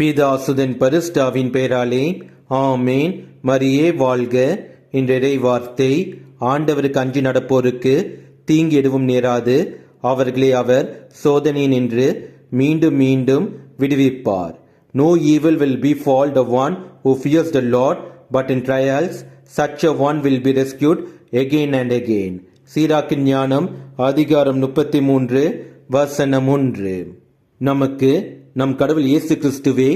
பிதாசுதன் பரிஸ்டாவின் பெயராலே ஆமேன். மரியே வாழ்க. இன்றைய வார்த்தை ஆண்டவருக்கு அஞ்சு நடப்போருக்கு தீங்கு எதுவும் நேராது. அவர்களை அவர் சோதனை நின்று மீண்டும் மீண்டும் விடுவிப்பார். No evil will be fall the one who fears the lord but in trials such a one will be rescued again and again சீராக்கின் ஞானம் அதிகாரம் முப்பத்தி மூன்று வசனம் ஒன்று. நமக்கு நம் கடவுள் இயேசு கிறிஸ்துவே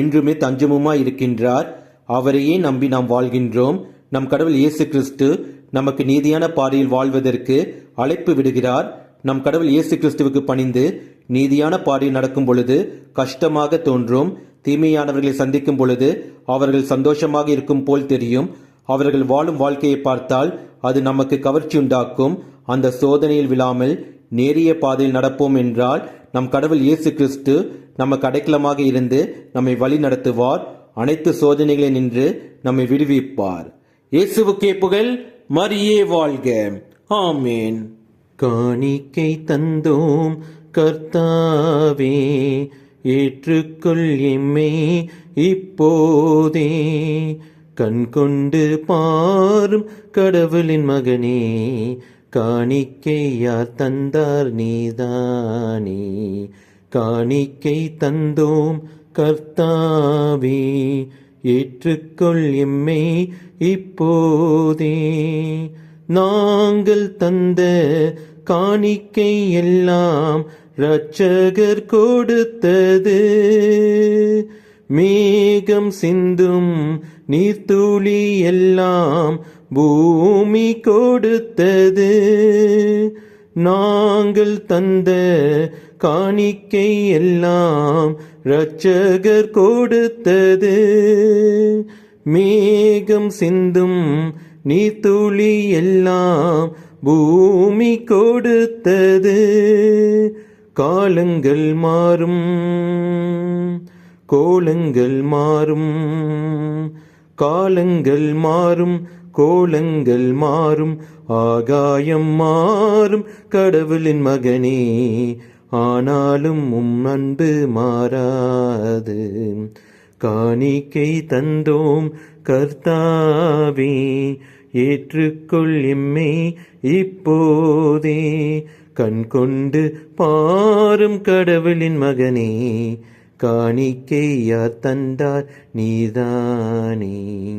என்றுமே தஞ்சமுமாய் இருக்கின்றார் அவரையே நம்பி நாம் வாழ்கின்றோம். நம் கடவுள் இயேசு கிறிஸ்து நமக்கு நீதியான பாதையில் வாழ்வதற்கு அழைப்பு விடுகிறார். நம் கடவுள் இயேசு கிறிஸ்துவுக்கு பணிந்து நீதியான பாதையில் நடக்கும் பொழுது கஷ்டமாக தோன்றும். தீமையானவர்களை சந்திக்கும் பொழுது அவர்கள் சந்தோஷமாக இருக்கும் போல் தெரியும். அவர்கள் வாழும் வாழ்க்கையை பார்த்தால் அது நமக்கு கவர்ச்சி உண்டாக்கும் அந்த சோதனையில் விழாமல் நேரிய பாதையில் நடப்போம் என்றால் நம் கடவுள் இயேசு கிறிஸ்து நமக்கு அடைக்கலமாக இருந்து நம்மை வழி நடத்துவார். அனைத்து சோதனைகளை நின்று நம்மை விடுவிப்பார். இயேசுவுக்கே புகழ் மரியே வாழ்க. ஆமேன். காணிக்கை தந்தோம் கர்த்தாவே ஏற்றுக்கொள் எம்மை இப்போதே. கண் கொண்டு பாரும் கடவுளின் மகனே காணிக்கையா தந்தார் நீதானே. காணிக்கை தந்தோம் கர்த்தாவே. ஏற்றுக்கொள் எம்மை இப்போதே. நாங்கள் தந்த காணிக்கை எல்லாம் இரட்சகர் கொடுத்தது. மேகம் சிந்தும் நீர்த்துளி எல்லாம் பூமி கொடுத்தது. நாங்கள் தந்த காணிக்கை எல்லாம் இரட்சகர் கொடுத்தது. மேகம் சிந்தும் நீர்த்துளி எல்லாம் பூமி கொடுத்தது. காலங்கள் மாறும். கோலங்கள் மாறும். காலங்கள் மாறும் கோலங்கள் மாறும் ஆகாயம் மாறும். கடவுளின் மகனே ஆனாலும் உம் அன்பு மாறாது. காணிக்கை தந்தோம் கர்த்தாவே ஏற்றுக்கொள் எம்மை இப்போதே. கண் கொண்டு பாரும் கடவுளின் மகனே காணிக்கையார் தந்தார் நீதானே.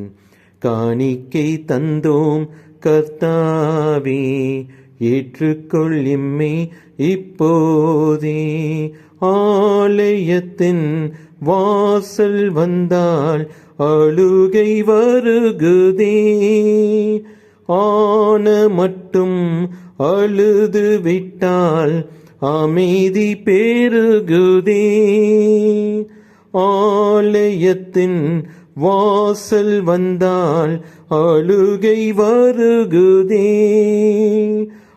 காணிக்கை தந்தோம் கர்த்தாவே ஏற்றுக்கொள்ளிம்மை இப்போதே. ஆலயத்தின் வாசல் வந்தால் அழுகை வருகுதே. ஆன மட்டும் அழுது விட்டால் அமைதி பெருகுதே. ஆலயத்தின் வாசல் வந்தால் அழுகை வருகுதே.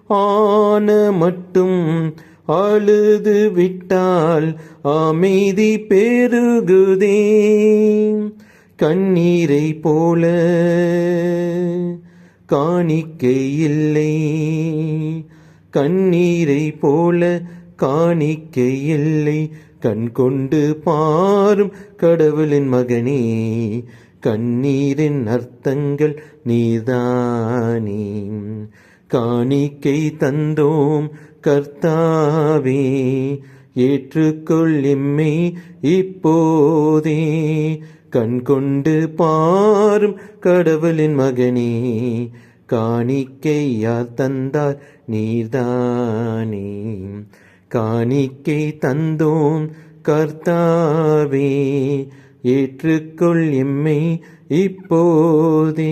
ஆன மட்டும் அழுது விட்டால் அமைதி பெருகுதே. கண்ணீரை போல காணிக்கை இல்லை. கண்ணீரை போல காணிக்கை இல்லை. கண் கொண்டு பாரும் கடவுளின் மகனே. கண்ணீரின் அர்த்தங்கள் நீதானே. காணிக்கை தந்தோம் கர்த்தாவே. ஏற்றுக்கொள் எம்மை இப்போதே. கண் கொண்டு பாரும் கடவுளின் மகனே. காணிக்கை யார் தந்தார் நீர்தானே. காணிக்கை தந்தோம் கர்த்தாவே ஏற்றுக்கொள் எம்மை இப்போதே.